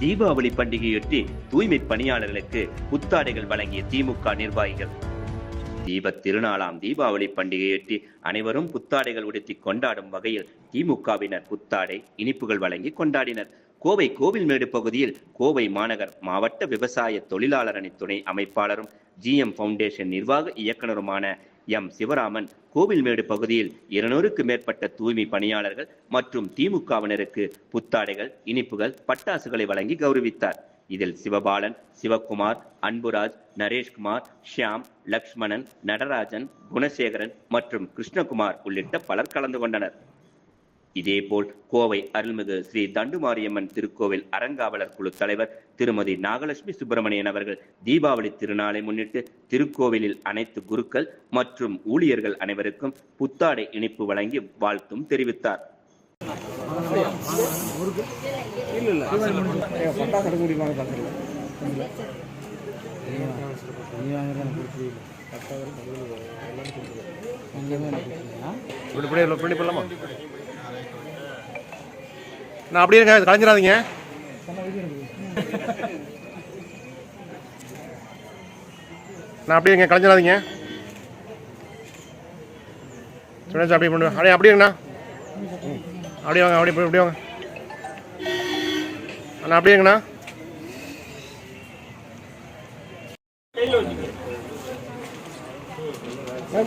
தீபாவளி பண்டிகையொட்டி தூய்மை பணியாளர்களுக்கு புத்தாடைகள் வழங்கிய திமுக நிர்வாகிகள். தீபத் திருநாளாம் தீபாவளி பண்டிகையொட்டி அனைவரும் புத்தாடைகள் உடுத்தி கொண்டாடும் வகையில் திமுகவினர் புத்தாடை இனிப்புகள் வழங்கி கொண்டாடினர். கோவை கோவில்மேடு பகுதியில் கோவை மாநகர் மாவட்ட விவசாய தொழிலாளர் அணி துணை அமைப்பாளரும் ஜிஎம் பவுண்டேஷன் நிர்வாக இயக்குனருமான எம். சிவராமன் கோவில்மேடு பகுதியில் இருநூறுக்கு மேற்பட்ட தூய்மை பணியாளர்கள் மற்றும் திமுகவினருக்கு புத்தாடைகள் இனிப்புகள் பட்டாசுகளை வழங்கி கௌரவித்தார். இதில் சிவபாலன் சிவகுமார் அன்புராஜ் நரேஷ்குமார் ஷியாம் லக்ஷ்மணன் நடராஜன் குணசேகரன் மற்றும் கிருஷ்ணகுமார் உள்ளிட்ட பலர் கலந்து கொண்டனர். இதேபோல் கோவை அருள்மிகு ஸ்ரீ தண்டுமாரியம்மன் திருக்கோவில் அறங்காவலர் குழு தலைவர் திருமதி நாகலட்சுமி சுப்பிரமணியன் அவர்கள் தீபாவளி திருநாளை முன்னிட்டு திருக்கோவிலில் அனைத்து குருக்கள் மற்றும் ஊழியர்கள் அனைவருக்கும் புத்தாடை இனிப்பு வழங்கி வாழ்த்தும் தெரிவித்தார் இல்ல பண்ணலாமா நான் அப்படியே இருக்க கலைஞ்சிடாதீங்க. நான் அப்படியே இருங்க கலைஞ்சிடாதீங்க. சுரேஷ் அப்படியே பண்ணுவேன் அப்படியே அப்படியே இருங்கண்ணா. அப்படியே வாங்க அப்படியே அப்படியே வாங்க. அண்ணா அப்படியே இருங்கண்ணா.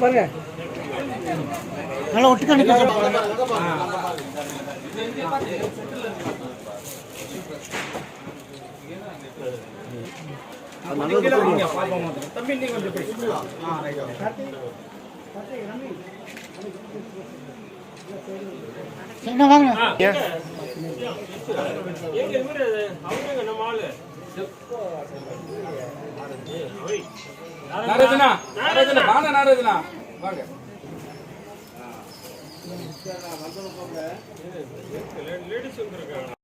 பாருங்க. நல்லா ஒட்டுக்கா நிக்க என்ன வாங்க நாரதனா நாரதனா வாங்க. நாரதனா வாங்க. சரி நான் வந்தது போங்க லேடிஸ் வந்துருக்காங்க